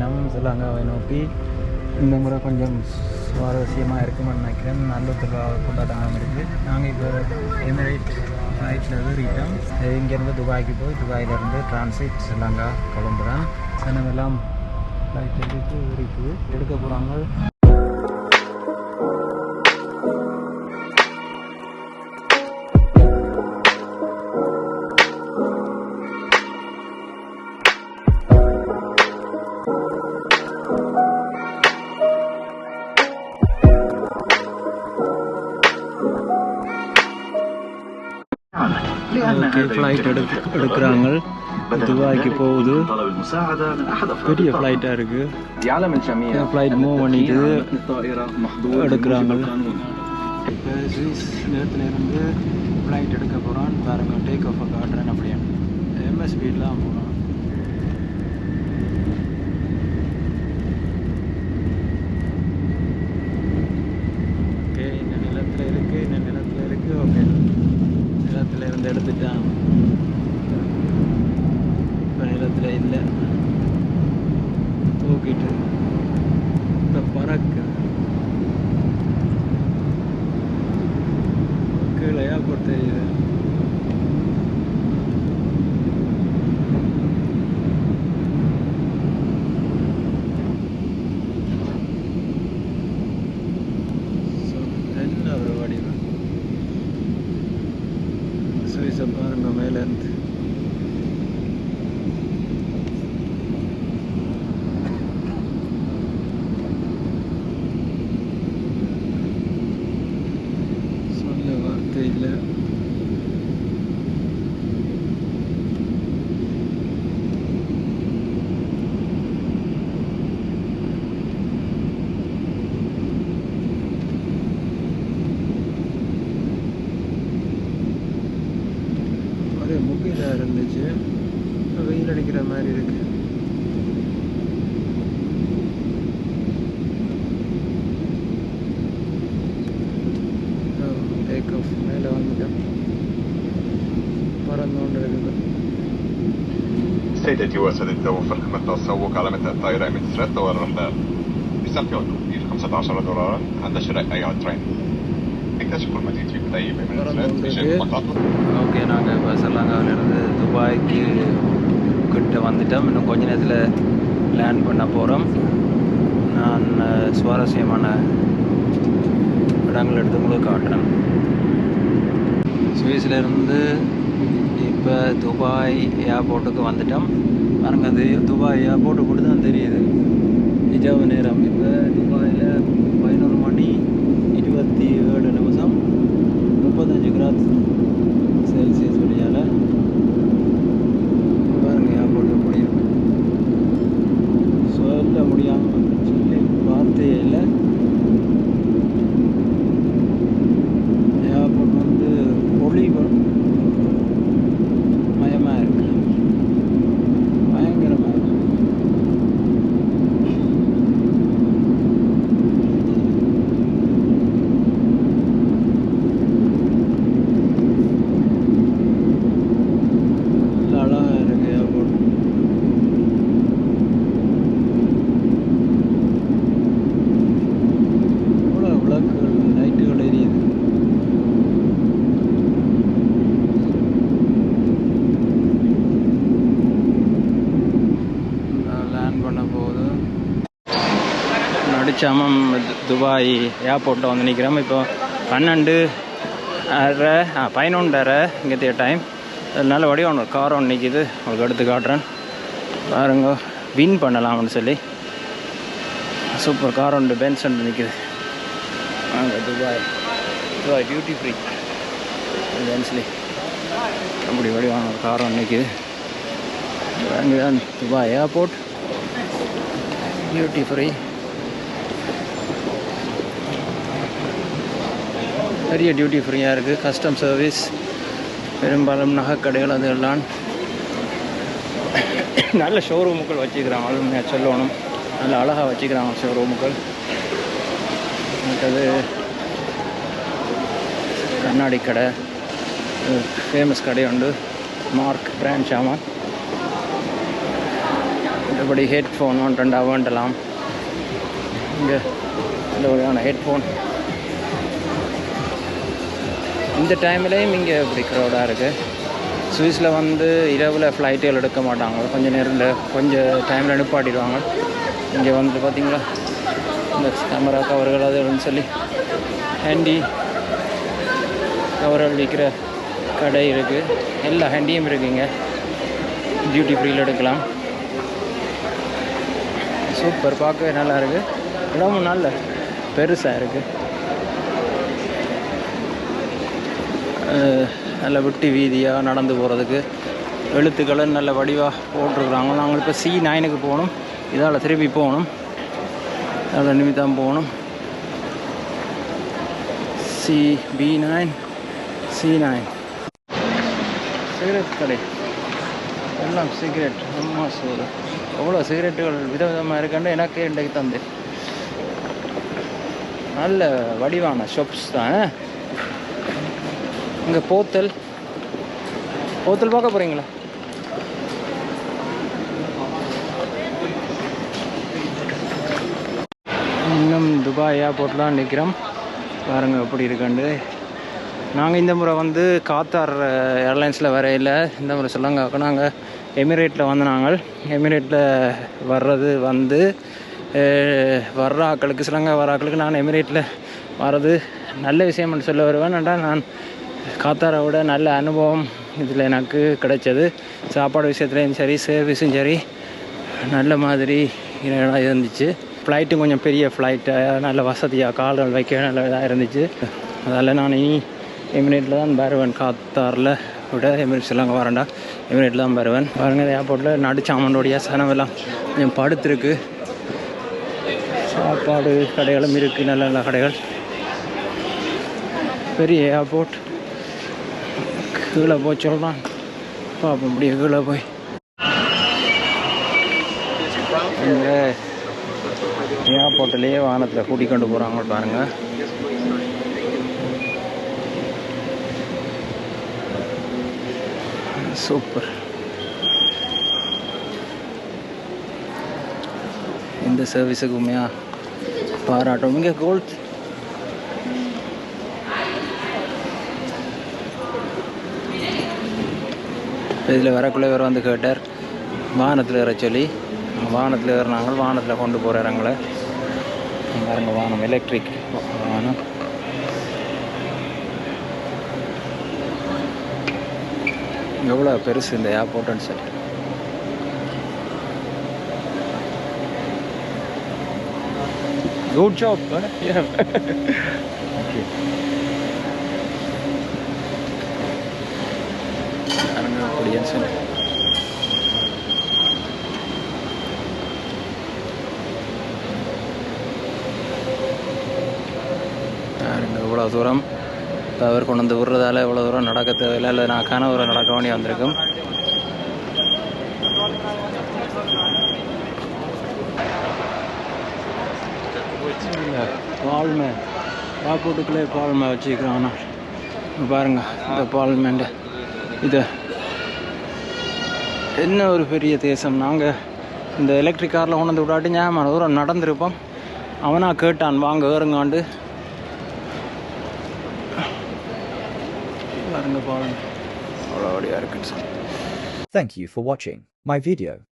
பயணம் ஸ்ரீலங்காவை நோக்கி. இந்த முறை கொஞ்சம் சுவாரஸ்யமாக இருக்குமென்னு நினைக்கிறேன். நல்ல திருவிழா கொண்டாட்டம் இருக்குது நாங்கள் இப்போ எமிரேட் ஃப்ளைட்டில் ஏறிட்டோம். இங்கேருந்து துபாய்க்கு போய் துபாயிலேருந்து டிரான்சிட் ஸ்ரீலங்கா கிளம்புறேன் சனமெல்லாம் ஃப்ளைட் எடுத்து ஏறிட்டு எடுக்க போகிறாங்க ஃப்ளைட் எடுக்க எடுக்கிறாங்க துபாய்க்கு போகுது பெரிய ஃப்ளைட்டாக இருக்குது ஃப்ளைட் மூவ் பண்ணிட்டு எடுக்கிறாங்க இப்போ சுவிஸ் நேரத்துலேருந்து ஃப்ளைட் எடுக்க போகிறான் பாருங்கள் டேக் ஆஃப் காட்டுறேன் அப்படியே எம்எஸ்பிலாம் போகிறான் நிலத்தில் இருந்து எடுத்துட்டான் இப்போ நிலத்தில் இல்லை தூக்கிட்டு இப்போ பறக்கு கீழே ஏர்போர்ட் தெரியுது So, என்ன ஒரு வடிவம் சுவிஸை பாருங்க மேலேருந்து சொல்ல வார்த்தை இல்லை ஒரே முக்கியதாக இருந்துச்சு இப்ப வெயில் அடிக்கிற மாதிரி இருக்கு டேக் ஆஃப் மேலே வந்துட்டோம் பறந்து கொண்டு இருக்குது سيدتي وسادتي الجو في قمة التسوق على متن الطائرة من سرت والرندال استمتعوا بتوفير 15 دولارا عند شراء أي عطرين اكتشفوا المزيد في كتيب من السرت بشكل فقط ஓகே நாங்கள் இப்போ ஸ்ரீலங்காவிலேருந்து துபாய்க்கு கிட்ட வந்துட்டோம் இன்னும் கொஞ்ச நேரத்தில் லேண்ட் பண்ண போகிறோம் நான் அஹ், சுவாரஸ்யமான இடங்கள் எடுத்து உங்களுக்கு காட்டுறேன் சுவிஸ்லேருந்து இப்போ துபாய் ஏர்போர்ட்டுக்கு வந்துட்டோம். பாருங்கள் அது துபாய் ஏர்போர்ட்டு கூட தான் தெரியுது. நிஜாவு நேரம். இப்போ துபாயில் பதினோரு மணி இருபத்தி ஏழு நிமிஷம் முப்பத்தஞ்சு கிராத் செல்சியஸ் வழியால் பாருங்க ஏர்போர்ட் எப்படி இருக்கு சொல்ல முடியாமல் சொல்லி வார்த்தையே இல்லை ஏர்போர்ட் வந்து ஒளி மயமாக இருக்கு பயங்கரமாக இருக்கு நல்ல அழகாக இருக்கு ஏர்போர்ட் எவ்வளோ விளக்குகள் லைட்டுகள் எரியுது லேண்ட் பண்ண போகுது ஜமம் துபாய் ஏர்போர்ட்டில் வந்து நிற்கிறோம் இப்போ பன்னெண்டு அரை ஆ பதினொன்றரை இங்கே டைம் நல்ல வடிவம் ஒன்று கார் ஒன்று நிற்கிது உங்களுக்கு எடுத்து காட்டுறேன். பாருங்க வின் பண்ணலாம்னு சொல்லி. சூப்பர் கார் ஒன்று பென்ஸ் ஒன்று நிற்கிது அங்கே துபாய். துபாய் டியூட்டி ஃப்ரீ பென்ஸ்லி அப்படி வடிவான ஒரு கார் ஒன்று நிற்கிது அங்கே தான் துபாய் ஏர்போர்ட் டியூட்டி ஃப்ரீ நிறைய டியூட்டி ஃப்ரீயாக இருக்குது கஸ்டம் சர்வீஸ் பெரும்பாலும் நகைக்கடைகள் அது எல்லாம் நல்ல ஷோரூமுக்கள் வச்சுக்கிறாங்க அது உண்மையாக சொல்லணும். நல்ல அழகாக வச்சுக்கிறாங்க ஷோரூமுக்கள் மற்றது கண்ணாடி கடை. ஃபேமஸ் கடை உண்டு. மார்க் பிரான்ச் ஆமாம் மற்றபடி ஹெட்ஃபோன் ஒன் ரெண்டாக வேண்டலாம் இங்கே இந்த வகையான ஹெட்ஃபோன் இந்த டைம்லேயும் இங்கே இப்படி க்ரௌடாக இருக்குது சுவிஸில் வந்து இரவில் ஃப்ளைட்டுகள் எடுக்க மாட்டாங்க. கொஞ்சம் நேரம் கொஞ்சம் டைமில் நிப்பாட்டிடுவாங்க. இங்கே வந்து பார்த்திங்களா இந்த கேமரா கவர்கள் அதுன்னு சொல்லி ஹேண்டி கவர்கள் விற்கிற கடை இருக்குது எல்லா ஹேண்டியும் இருக்குங்க டியூட்டி ஃப்ரீயில் எடுக்கலாம். சூப்பர் பார்க்கவே நல்லா இருக்குது இடமும் நல்ல பெருசாக இருக்குது நல்ல வெட்டி வீதியாக நடந்து போகிறதுக்கு எழுத்துக்களை நல்ல வடிவாக போட்டிருக்கிறாங்க. நாங்கள் இப்போ சி நைனுக்கு போகணும். இதால் திருப்பி போகணும். அதில் நிமித்தம் போகணும். C B nine C nine cigarette கடை. எல்லாம் சிகரெட் அம்மா சோறு. எவ்வளோ சிகரெட்டுகள் விதவிதமாக இருக்குன்னு எனக்கே இன்றைக்கு தந்து நல்ல வடிவான ஷாப்ஸ் தான்? இங்கே போத்தல். போத்தல் பார்க்க போகிறீங்களா இன்னும் துபாய் ஏர்போர்ட்லாம் நிற்கிறோம் பாருங்கள் எப்படி இருக்காண்டு நாங்கள் இந்த முறை வந்து காத்தார் ஏர்லைன்ஸில் வரையில் இந்த முறை சொல்லுங்க. நாங்கள் எமிரேட்டில் வந்து நாங்கள் எமிரேட்டில் வர்றது வந்து வர்ற ஆக்களுக்கு சிலங்க வர ஆக்களுக்கு நான் எமிரேட்டில் வர்றது நல்ல விஷயம்னு சொல்ல வருவேன். நான் காத்தாரை விட நல்ல அனுபவம் இதில் எனக்கு கிடைச்சது. சாப்பாடு விஷயத்துலேயும் சரி சர்வீஸும் சரி நல்ல மாதிரி இருந்துச்சு. ஃப்ளைட்டும் கொஞ்சம் பெரிய ஃப்ளைட்டு நல்ல வசதியாக கால்கள் வைக்க நல்ல இதாக இருந்துச்சு. அதால் நான் இனி எமிரேட்டில் தான் வருவேன். காத்தாரில் விட எமிரேட்ஸ்லாம் அங்கே வரேன்டா. எமிரேட்டில் தான் வருவேன். பாருங்கள் ஏர்போர்ட்டில் நடுச்சாமண்டோடைய சனவெல்லாம் கொஞ்சம் படுத்துருக்கு. சாப்பாடு கடைகளும் இருக்குது நல்ல நல்ல கடைகள். பெரிய ஏர்போர்ட் கீழே போய் சொல்கிறான் பார்ப்போம் அப்படியே கீழே போய். இங்கே ஏர்போர்ட்லேயே வானத்தில் கூட்டிக் கொண்டு போகிறாங்க பாருங்க. சூப்பர். இந்த சர்வீஸுக்கு பாராட்டும். இங்கே கோல்ட் இதில் வரக்குள்ளே இவர் வந்து கேட்டார் வாகனத்தில் ஏற சொல்லி வாகனத்தில் ஏறினாங்க வாகனத்தில் கொண்டு போகிற இடங்களை. பாருங்க வாகனம் எலக்ட்ரிக் வாகனம் எவ்வளோ பெருசு இந்த ஏர்போர்ட்டுன்னு சொல்லி. Good job okay experiencia. இவ்வளோ தூரம்? அவர் கொண்டு வந்து விடுறதால இவ்வளோ தூரம் நடக்க தேவையில்லை. இல்லை நான் கனவுரை நடக்க வேண்டி வந்திருக்கும். பால்மே ஏர்போர்ட்டுக்குள்ளே பால்மே வச்சுக்கிறான் பாருங்க இந்த பால்மேண்டு இது என்ன ஒரு பெரிய தேசம். நாங்கள் இந்த எலக்ட்ரிக் காரில் கொண்டு வந்து விடாட்டி ஞாபகம் தூரம் நடந்திருப்போம். அவனாக கேட்டான் வாங்க ஏறுங்காண்டு பாருங்க பாருங்க. அவ்வளோ அப்படியா இருக்குன்னு சொல்லி. Thank you for watching my video.